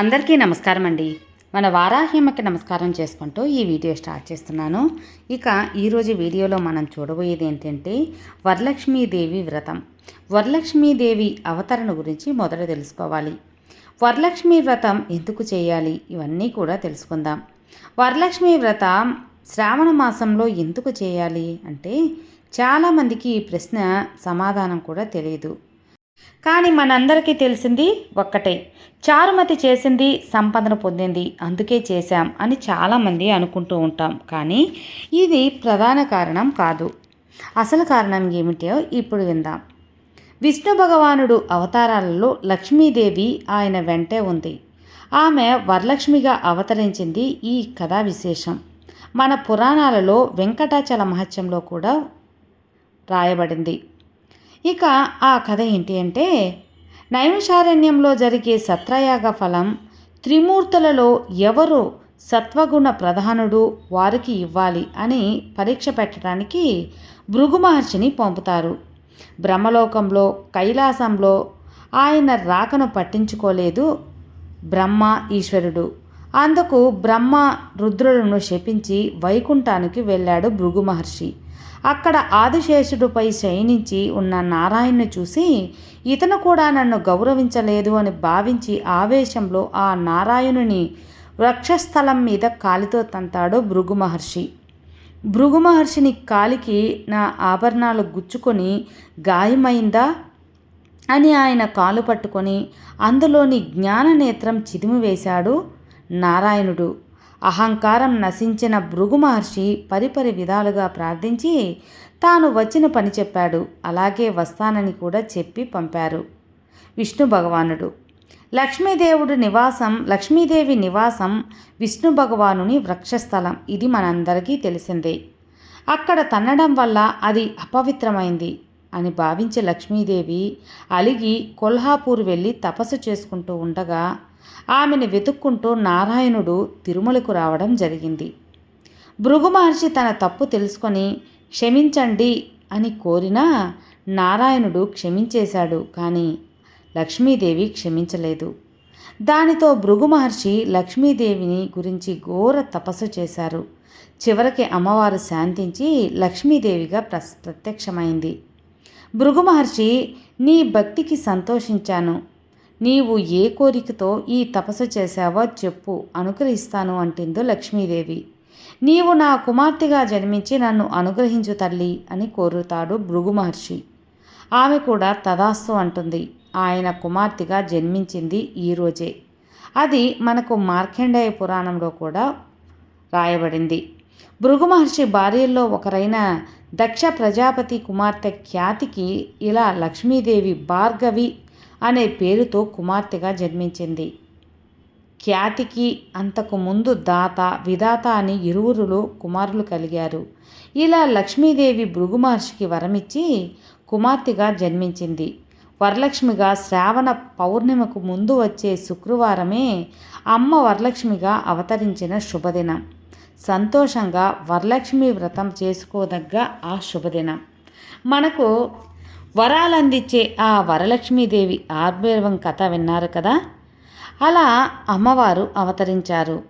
అందరికీ నమస్కారం అండి మన వారాహిమకి నమస్కారం చేసుకుంటూ ఈ వీడియో స్టార్ట్ చేస్తున్నాను. ఇక ఈరోజు వీడియోలో మనం చూడబోయేది ఏంటంటే వరలక్ష్మీదేవి వ్రతం. వరలక్ష్మీదేవి అవతరణ గురించి మొదట తెలుసుకోవాలి. వరలక్ష్మి వ్రతం ఎందుకు చేయాలి? ఇవన్నీ కూడా తెలుసుకుందాం. వరలక్ష్మి వ్రతం శ్రావణ మాసంలో ఎందుకు చేయాలి? అంటే చాలామందికి ఈ ప్రశ్న సమాధానం కూడా తెలియదు. కానీ మనందరికీ తెలిసింది ఒక్కటే. చారుమతి చేసింది సంపదన పొందింది. అందుకే చేశాం అని చాలామంది అనుకుంటూ ఉంటాం. కానీ ఇది ప్రధాన కారణం కాదు. అసలు కారణం ఏమిటో ఇప్పుడు విందాం. విష్ణు భగవానుడు అవతారాలలో లక్ష్మీదేవి ఆయన వెంటే ఉంది. ఆమె వరలక్ష్మిగా అవతరించింది ఈ కథా విశేషం. మన పురాణాలలో వెంకటాచల మహత్యంలో కూడా రాయబడింది. ఇక ఆ కథ ఏంటి అంటే నైమిషారణ్యంలో జరిగే సత్రయాగ ఫలం త్రిమూర్తులలో ఎవరు సత్వగుణ ప్రధానుడు వారికి ఇవ్వాలి అని పరీక్ష పెట్టడానికి భృగు మహర్షిని పంపుతారు. బ్రహ్మలోకంలో కైలాసంలో ఆయన రాకను పట్టించుకోలేదు బ్రహ్మ ఈశ్వరుడు. అందుకు బ్రహ్మ రుద్రులను శపించి వైకుంఠానికి వెళ్ళాడు భృగు మహర్షి. అక్కడ ఆదిశేషుడిపై శయనించి ఉన్న నారాయణ్ణి చూసి ఇతను కూడా నన్ను గౌరవించలేదు అని భావించి ఆవేశంలో ఆ నారాయణుని వృక్షస్థలం మీద కాలితో తంతాడు భృగు మహర్షి. భృగు మహర్షిని కాలికి నా ఆభరణాలు గుచ్చుకొని గాయమైందా అని ఆయన కాలు పట్టుకొని అందులోని జ్ఞాననేత్రం చిదిమివేశాడు. నారాయణుడు. అహంకారం నశించిన భృగు మహర్షి పరిపరి విధాలుగా ప్రార్థించి తాను వచ్చిన పని చెప్పాడు. అలాగే వస్తానని కూడా చెప్పి పంపారు. విష్ణు భగవానుడు. లక్ష్మీదేవుడు నివాసం లక్ష్మీదేవి నివాసం విష్ణు భగవానుని వృక్షస్థలం. ఇది మనందరికీ తెలిసిందే. అక్కడ తన్నడం వల్ల అది అపవిత్రమైంది అని భావించే లక్ష్మీదేవి అలిగి కొల్హాపూర్ వెళ్ళి తపస్సు చేసుకుంటూ ఉండగా ఆమెను వెతుక్కుంటూ నారాయణుడు తిరుమలకు రావడం జరిగింది. భృగు మహర్షి తన తప్పు తెలుసుకొని క్షమించండి అని కోరినా నారాయణుడు క్షమించేశాడు కానీ లక్ష్మీదేవి క్షమించలేదు. దానితో భృగు మహర్షి లక్ష్మీదేవిని గురించి ఘోర తపస్సు చేశారు. చివరికి అమ్మవారు శాంతించి లక్ష్మీదేవిగా ప్రత్యక్షమైంది. భృగు మహర్షి నీ భక్తికి సంతోషించాను. నీవు ఏ కోరికతో ఈ తపస్సు చేశావో చెప్పు అనుగ్రహిస్తాను అంటుందో లక్ష్మీదేవి. నీవు నా కుమార్తెగా జన్మించి నన్ను అనుగ్రహించు తల్లి అని కోరుతాడు భృగు మహర్షి. ఆమె కూడా తదాస్తు అంటుంది. ఆయన కుమార్తెగా జన్మించింది ఈరోజే అది మనకు మార్కండేయ పురాణంలో కూడా రాయబడింది. భృగు మహర్షి భార్యల్లో ఒకరైన దక్ష ప్రజాపతి కుమార్తె ఖ్యాతికి ఇలా లక్ష్మీదేవి భార్గవి అనే పేరుతో కుమార్తెగా జన్మించింది. ఖ్యాతికి అంతకు ముందు దాత విధాత అని ఇరువురులో కుమారులు కలిగారు. ఇలా లక్ష్మీదేవి భృగు మహర్షికి వరమిచ్చి కుమార్తెగా జన్మించింది. వరలక్ష్మిగా శ్రావణ పౌర్ణిమకు ముందు వచ్చే శుక్రవారమే అమ్మ వరలక్ష్మిగా అవతరించిన శుభదినం. సంతోషంగా వరలక్ష్మి వ్రతం చేసుకోదగ్గ ఆ శుభదినం. మనకు వరాలందించే ఆ వరలక్ష్మీదేవి ఆర్భైరవం కథ విన్నారు కదా? అలా అమ్మవారు అవతరించారు.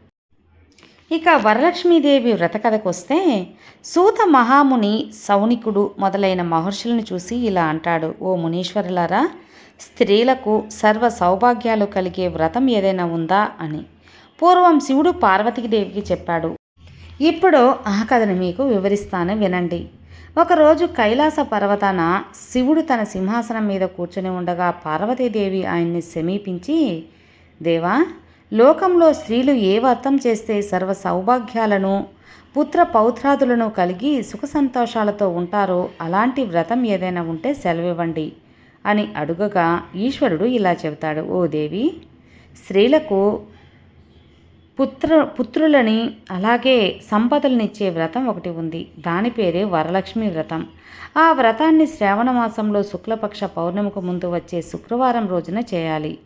ఇక వరలక్ష్మీదేవి వ్రతకథకు వస్తే సూత మహాముని సౌనికుడు మొదలైన మహర్షులను చూసి ఇలా అంటాడు ఓ మునీశ్వరులారా స్త్రీలకు సర్వ సౌభాగ్యాలు కలిగే వ్రతం ఏదైనా ఉందా? అని. పూర్వం శివుడు పార్వతీదేవికి చెప్పాడు ఇప్పుడు ఆ కథను మీకు వివరిస్తాను వినండి. ఒకరోజు కైలాస పర్వతాన శివుడు తన సింహాసనం మీద కూర్చుని ఉండగా పార్వతీదేవి ఆయన్ని సమీపించి దేవా లోకంలో స్త్రీలు ఏ వ్రతం చేస్తే సర్వ సౌభాగ్యాలను పుత్ర పౌత్రాదులను కలిగి సుఖ సంతోషాలతో ఉంటారో అలాంటి వ్రతం ఏదైనా ఉంటే సెలవివ్వండి అని అడుగగా ఈశ్వరుడు ఇలా చెబుతాడు. ఓ దేవి స్త్రీలకు పుత్ర పుత్రులని అలాగే సంపదలనిచ్చే వ్రతం ఒకటి ఉంది. దాని పేరే వరలక్ష్మి వ్రతం. ఆ వ్రతాన్ని శ్రావణ మాసంలో శుక్లపక్ష పౌర్ణమికి ముందు వచ్చే శుక్రవారం రోజున చేయాలి.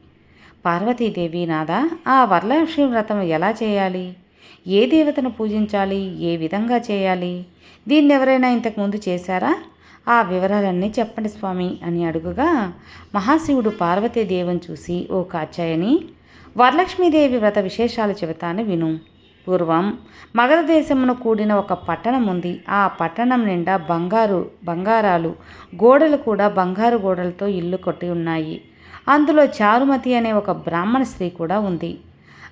పార్వతీదేవి నాదా ఆ వరలక్ష్మి వ్రతం ఎలా చేయాలి? ఏ దేవతను పూజించాలి? ఏ విధంగా చేయాలి? దీన్ని ఎవరైనా ఇంతకుముందు చేశారా? ఆ వివరాలన్నీ చెప్పండి స్వామి అని అడుగుగా మహాశివుడు పార్వతీదేవిని చూసి ఓ కాచాయని వరలక్ష్మీదేవి వ్రత విశేషాలు చెబుతాను విను. పూర్వం మగధ దేశమును కూడిన ఒక పట్టణం ఉంది. ఆ పట్టణం నిండా బంగారు బంగారాలు గోడలు కూడా బంగారు గోడలతో ఇల్లు కొట్టి ఉన్నాయి. అందులో చారుమతి అనే ఒక బ్రాహ్మణ స్త్రీ కూడా ఉంది.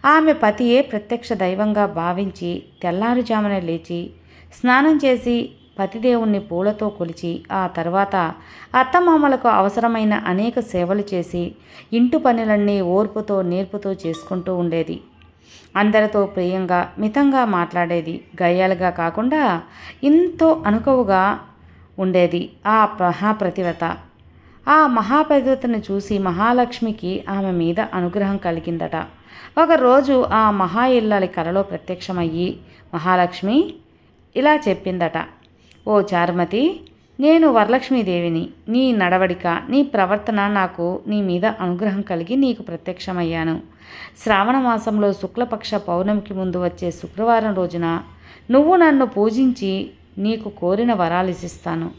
ఆమె పతియే ప్రత్యక్ష దైవంగా భావించి తెల్లారుజామున లేచి స్నానం చేసి పతిదేవుణ్ణి పూలతో కొలిచి ఆ తర్వాత అత్తమామలకు అవసరమైన అనేక సేవలు చేసి ఇంటి పనులన్నీ ఓర్పుతో నేర్పుతో చేసుకుంటూ ఉండేది. అందరితో ప్రియంగా మితంగా మాట్లాడేది. గయ్యాలుగా కాకుండా ఎంతో అనుకవుగా ఉండేది ఆ మహాప్రతివత ఆ మహాప్రతివతను చూసి మహాలక్ష్మికి ఆమె మీద అనుగ్రహం కలిగిందట. ఒకరోజు ఆ మహా ఇల్లాలి కలలో ప్రత్యక్షమయ్యి మహాలక్ష్మి ఇలా చెప్పిందట. ఓ చారుమతి నేను వరలక్ష్మీదేవిని. నీ నడవడిక నీ ప్రవర్తన నాకు నీ మీద అనుగ్రహం కలిగి నీకు ప్రత్యక్షమయ్యాను. శ్రావణ మాసంలో శుక్లపక్ష పౌర్ణమికి ముందు వచ్చే శుక్రవారం రోజున నువ్వు నన్ను పూజించి నీకు కోరిన వరాలు ఇస్తాను.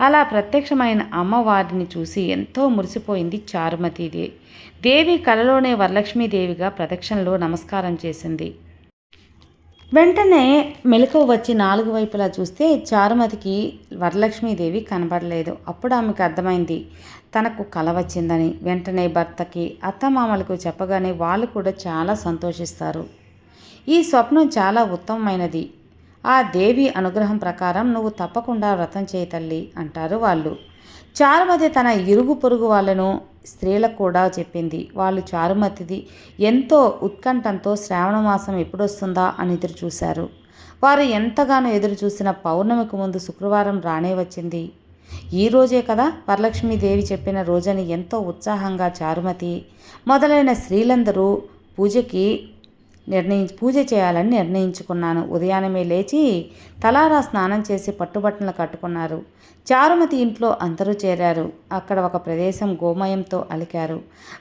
అలా ప్రత్యక్షమైన అమ్మవారిని చూసి ఎంతో మురిసిపోయింది చారుమతిదే. దేవి కలలోనే వరలక్ష్మీదేవిగా ప్రదక్షిణలో నమస్కారం చేసింది. వెంటనే మెలకువ వచ్చి నాలుగు వైపులా చూస్తే చారుమతికి వరలక్ష్మీదేవి కనబడలేదు. అప్పుడు ఆమెకు అర్థమైంది తనకు కల వచ్చిందని. వెంటనే భర్తకి అత్తమామలకు చెప్పగానే వాళ్ళు కూడా చాలా సంతోషిస్తారు. ఈ స్వప్నం చాలా ఉత్తమమైనది. ఆ దేవి అనుగ్రహం ప్రకారం నువ్వు తప్పకుండా వ్రతం చేయి తల్లి అంటారు వాళ్ళు. చారుమతి తన ఇరుగు పొరుగు వాళ్ళను స్త్రీలకు కూడా చెప్పింది. వాళ్ళు చారుమతిది ఎంతో ఉత్కంఠంతో శ్రావణమాసం ఎప్పుడొస్తుందా అని ఎదురు చూశారు వారు ఎంతగానో ఎదురు చూసిన పౌర్ణమికి ముందు శుక్రవారం రానే వచ్చింది. ఈ రోజే కదా వరలక్ష్మీదేవి చెప్పిన రోజని ఎంతో ఉత్సాహంగా చారుమతి మొదలైన స్త్రీలందరూ పూజకి నిర్ణయించి పూజ చేయాలని నిర్ణయించుకున్నాను. ఉదయాన్నమే లేచి తలారా స్నానం చేసి పట్టుబట్టలు కట్టుకున్నారు. చారుమతి ఇంట్లో అందరూ చేరారు. అక్కడ ఒక ప్రదేశం గోమయంతో అలికారు.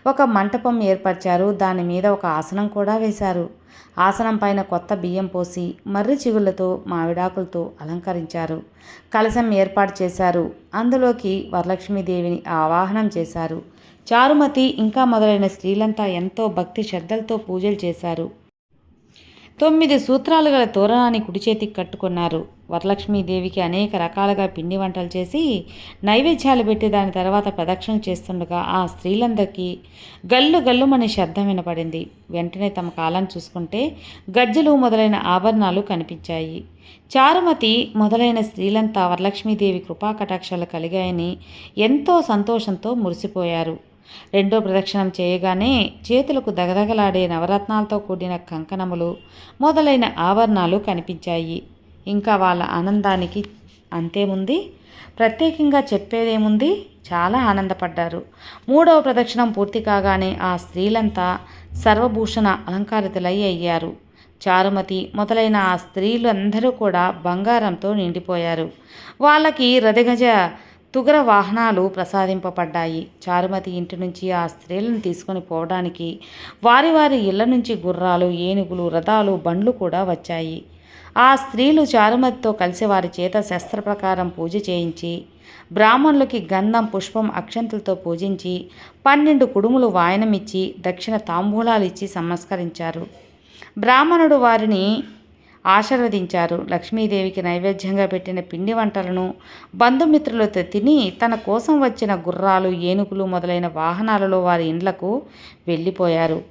ఒక మంటపం ఏర్పరిచారు. దాని మీద ఒక ఆసనం కూడా వేశారు. ఆసనం పైన కొత్త బియ్యం పోసి మర్రి చిగుళ్ళతో మామిడాకులతో అలంకరించారు. కలశం ఏర్పాటు చేశారు. అందులోకి వరలక్ష్మీదేవిని ఆవాహనం చేశారు. చారుమతి ఇంకా మొదలైన స్త్రీలంతా ఎంతో భక్తి శ్రద్ధలతో పూజలు చేశారు. తొమ్మిది సూత్రాలు గల తోరణాన్ని కుడి చేతికి కట్టుకున్నారు. వరలక్ష్మీదేవికి అనేక రకాలుగా పిండి వంటలు చేసి నైవేద్యాలు పెట్టి దాని తర్వాత ప్రదక్షిణ చేస్తుండగా ఆ స్త్రీలందరికీ గల్లు గల్లుమని శబ్దం వినపడింది. వెంటనే తమ కాలం చూసుకుంటే గజ్జలు మొదలైన ఆభరణాలు కనిపించాయి. చారుమతి మొదలైన స్త్రీలంతా వరలక్ష్మీదేవి కృపాకటాక్షాలు కలిగాయని ఎంతో సంతోషంతో మురిసిపోయారు. రెండో ప్రదక్షిణం చేయగానే చేతులకు దగదగలాడే నవరత్నాలతో కూడిన కంకణములు మొదలైన ఆభరణాలు కనిపించాయి. ఇంకా వాళ్ళ ఆనందానికి అంతేముంది? ప్రత్యేకంగా చెప్పేదేముంది? చాలా ఆనందపడ్డారు. మూడవ ప్రదక్షిణం పూర్తి కాగానే ఆ స్త్రీలంతా సర్వభూషణ అలంకారితులై అయ్యారు. చారుమతి మొదలైన ఆ స్త్రీలందరూ కూడా బంగారంతో నిండిపోయారు. వాళ్ళకి రథగజ తుగర వాహనాలు ప్రసాదింపబడ్డాయి. చారుమతి ఇంటి నుంచి ఆ స్త్రీలను తీసుకొని పోవడానికి వారి వారి ఇళ్ళ నుంచి గుర్రాలు ఏనుగులు రథాలు బండ్లు కూడా వచ్చాయి. ఆ స్త్రీలు చారుమతితో కలిసి వారి చేత శస్త్ర ప్రకారం పూజ చేయించి బ్రాహ్మణులకి గంధం పుష్పం అక్షంతులతో పూజించి పన్నెండు కుడుములు వాయనమిచ్చి దక్షిణ తాంబూలాలు ఇచ్చి సంస్కరించారు. బ్రాహ్మణుడు వారిని ఆశీర్వదించారు. లక్ష్మీదేవికి నైవేద్యంగా పెట్టిన పిండి వంటలను బంధుమిత్రులతో తిని తన కోసం వచ్చిన గుర్రాలు ఏనుగులు మొదలైన వాహనాలలో వారి ఇండ్లకు వెళ్ళిపోయారు.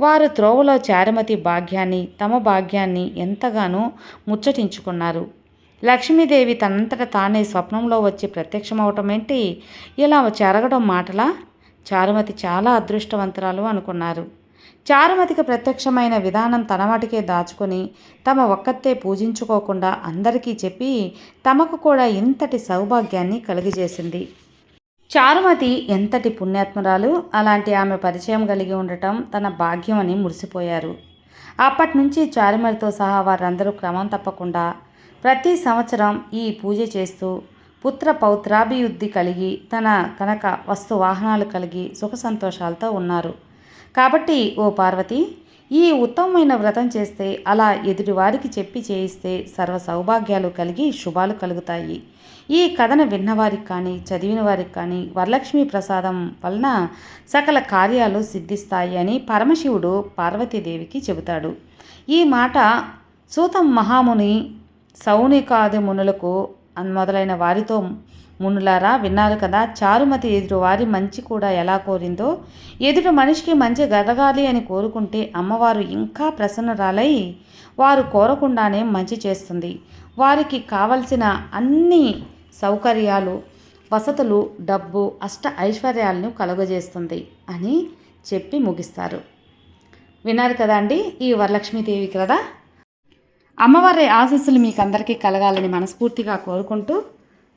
వారు త్రోవలో చారుమతి భాగ్యాన్ని తమ భాగ్యాన్ని ఎంతగానో ముచ్చటించుకున్నారు. లక్ష్మీదేవి తనంతట తానే స్వప్నంలో వచ్చి ప్రత్యక్షమవటమేంటి? ఇలా చెరగడం మాటలా? చారుమతి చాలా అదృష్టవంతురాలు అనుకున్నారు. చారుమతికి ప్రత్యక్షమైన విధానం తన వాటికే దాచుకొని తమ ఒక్కతే పూజించుకోకుండా అందరికీ చెప్పి తమకు కూడా ఇంతటి సౌభాగ్యాన్ని కలిగజేసింది. చారుమతి ఎంతటి పుణ్యాత్మరాలు అలాంటి ఆమె పరిచయం కలిగి ఉండటం తన భాగ్యం అని మురిసిపోయారు. అప్పటి నుంచి చారుమతితో సహా వారందరూ క్రమం తప్పకుండా ప్రతి సంవత్సరం ఈ పూజ చేస్తూ పుత్ర పౌత్రాభివృద్ధి కలిగి తన కనుక వస్తు వాహనాలు కలిగి సుఖ సంతోషాలతో ఉన్నారు. కాబట్టి ఓ పార్వతి ఈ ఉత్తమమైన వ్రతం చేస్తే అలా ఎదుటివారికి చెప్పి చేయిస్తే సర్వ సౌభాగ్యాలు కలిగి శుభాలు కలుగుతాయి. ఈ కథను విన్నవారికి కానీ చదివిన వారికి కానీ వరలక్ష్మి ప్రసాదం వలన సకల కార్యాలు సిద్ధిస్తాయి అని పరమశివుడు పార్వతీదేవికి చెబుతాడు. ఈ మాట సూతం మహాముని సౌనికాది మునులకు మొదలైన వారితో మునులారా విన్నారు కదా చారుమతి ఎదురు వారి మంచి కూడా ఎలా కోరిందో? ఎదుటి మనిషికి మంచి గదగాలి అని కోరుకుంటే అమ్మవారు ఇంకా ప్రసన్నరాలై వారు కోరకుండానే మంచి చేస్తుంది. వారికి కావలసిన అన్ని సౌకర్యాలు వసతులు డబ్బు అష్ట ఐశ్వర్యాలను కలుగజేస్తుంది అని చెప్పి ముగిస్తారు. విన్నారు కదా అండి ఈ వరలక్ష్మీదేవి కదా? అమ్మవారి ఆశీస్సులు మీకు అందరికీ కలగాలని మనస్ఫూర్తిగా కోరుకుంటూ